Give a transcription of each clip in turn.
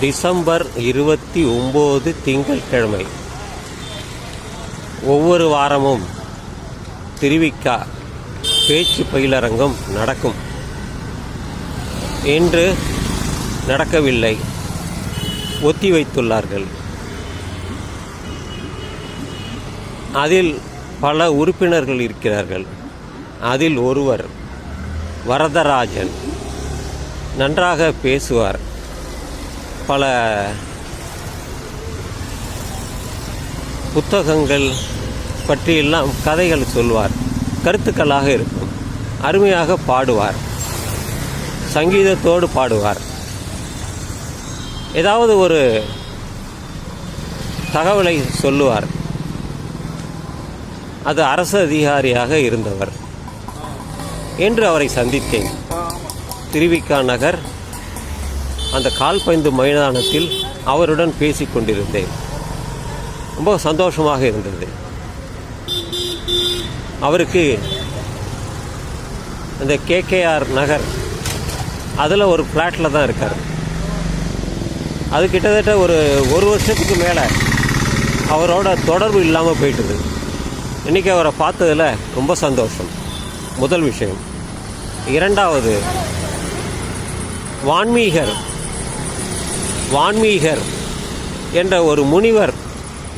December இருபத்தி ஒம்பது திங்கட்கிழமை. ஒவ்வொரு வாரமும் திருவிக்கா பேச்சு பயிலரங்கம் நடக்கும். இன்று நடக்கவில்லை. ஒத்திவைத்துள்ளார்கள் அதில் பல உறுப்பினர்கள் இருக்கிறார்கள். அதில் ஒருவர் வரதராஜன். நன்றாக பேசுவார். பல புத்தகங்கள் பற்றியெல்லாம் கதைகள் சொல்வார். கருத்துக்களாக இருக்கும். அருமையாக பாடுவார். சங்கீதத்தோடு பாடுவார். ஏதாவது ஒரு தகவலை சொல்லுவார். அது அரசு அதிகாரியாக இருந்தவர். என்று அவரை சந்தித்தேன். திருவிக்கா நகர் அந்த கால்பந்து மைதானத்தில் அவருடன் பேசி கொண்டிருந்தேன் ரொம்ப சந்தோஷமாக இருந்தது. அவருக்கு இந்த கேகேஆர் நகர் அதில் ஒரு ஃப்ளாட்டில் தான் இருக்கார். அது கிட்டத்தட்ட ஒரு ஒரு வருஷத்துக்கு மேலே அவரோட தொடர்பு இல்லாமல் போயிட்டுது. இன்றைக்கி அவரை பார்த்ததில் ரொம்ப சந்தோஷம். முதல் விஷயம். இரண்டாவது வான்மீகர் வான்மீகர் என்ற ஒரு முனிவர்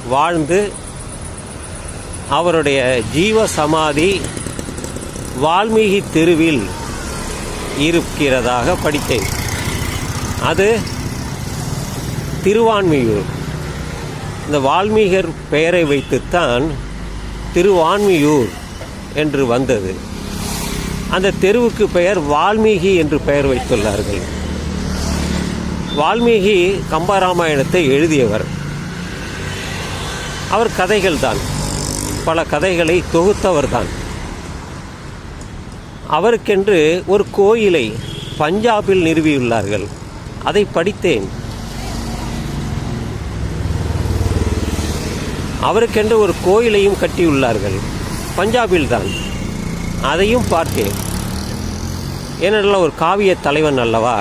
வாழ்ந்து அவருடைய ஜீவ சமாதி வால்மீகி தெருவில் இருக்கிறதாக படித்தேன். அது திருவான்மியூர். இந்த வால்மீகர் பெயரை வைத்துத்தான் திருவான்மியூர் என்று வந்தது. அந்த தெருவுக்கு பெயர் வால்மீகி என்று பெயர் வைத்துள்ளார்கள். வால்மீகி கம்பராமாயணத்தை எழுதியவர். அவர் கதைகள் தான் பல கதைகளை தொகுத்தவர் தான் அவருக்கென்று ஒரு கோயிலை பஞ்சாபில் நிறுவியுள்ளார்கள். அதை படித்தேன். அவருக்கென்று ஒரு கோயிலையும் கட்டியுள்ளார்கள். பஞ்சாபில் தான் அதையும் பார்த்தேன். ஏனென்றால் ஒரு காவிய தலைவன் அல்லவா?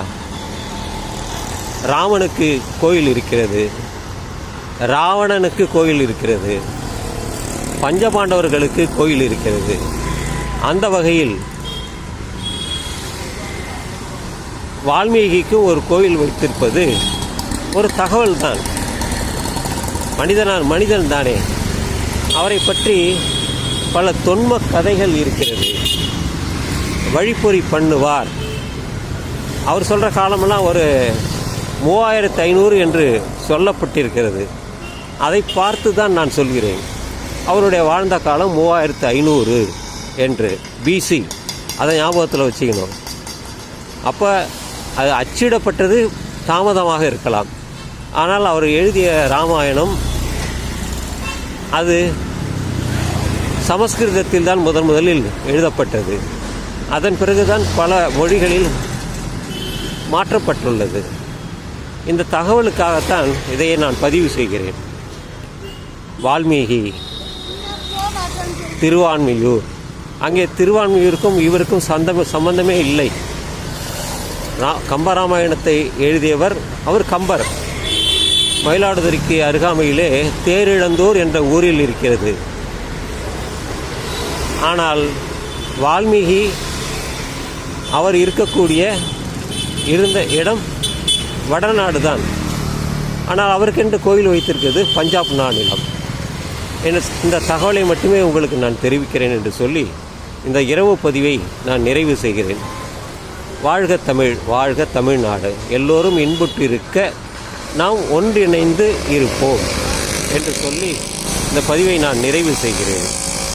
ராமனுக்கு கோயில் இருக்கிறது. ராவணனுக்கு கோயில் இருக்கிறது. பஞ்சபாண்டவர்களுக்கு கோயில் இருக்கிறது. அந்த வகையில் வால்மீகிக்கு ஒரு கோயில் வைத்திருப்பது ஒரு தகவல் தான் மனிதனான் மனிதன் தானே அவரை பற்றி பல தொன்ம கதைகள் இருக்கிறது. வழிப்பொறி பண்ணுவார். அவர் சொல்கிற காலமெல்லாம் ஒரு மூவாயிரத்து ஐநூறு என்று சொல்லப்பட்டிருக்கிறது. அதை பார்த்து தான் நான் சொல்கிறேன். அவருடைய வாழ்ந்த காலம் மூவாயிரத்து ஐநூறு என்று பிசி அதை ஞாபகத்தில் வச்சுக்கணும். அப்போ அது அச்சிடப்பட்டது தாமதமாக இருக்கலாம். ஆனால் அவர் எழுதிய ராமாயணம் அது சமஸ்கிருதத்தில் தான் முதன் முதலில் எழுதப்பட்டது. அதன் பிறகுதான் பல மொழிகளில் மாற்றப்பட்டுள்ளது. இந்த தகவலுக்காகத்தான் இதையே நான் பதிவு செய்கிறேன். வால்மீகி திருவான்மியூர். அங்கே திருவான்மியூருக்கும் இவருக்கும் சந்தம் சம்பந்தமே இல்லை. கம்பராமாயணத்தை எழுதியவர் அவர் கம்பர். மயிலாடுதுறைக்கு அருகாமையிலே தேரிழந்தூர் என்ற ஊரில் இருக்கிறது. ஆனால் வால்மீகி அவர் இருக்கக்கூடிய இருந்த இடம் வடநாடு தான். ஆனால் அவருக்கென்று கோயில் வைத்திருக்கிறது பஞ்சாப் மாநிலம். என இந்த தகவலை மட்டுமே உங்களுக்கு நான் தெரிவிக்கிறேன் என்று சொல்லி இந்த இரவு பதிவை நான் நிறைவு செய்கிறேன். வாழ்க தமிழ் வாழ்க தமிழ்நாடு. எல்லோரும் இன்புற்று இருக்க நாம் ஒன்றிணைந்து இருப்போம் என்று சொல்லி இந்த பதிவை நான் நிறைவு செய்கிறேன்.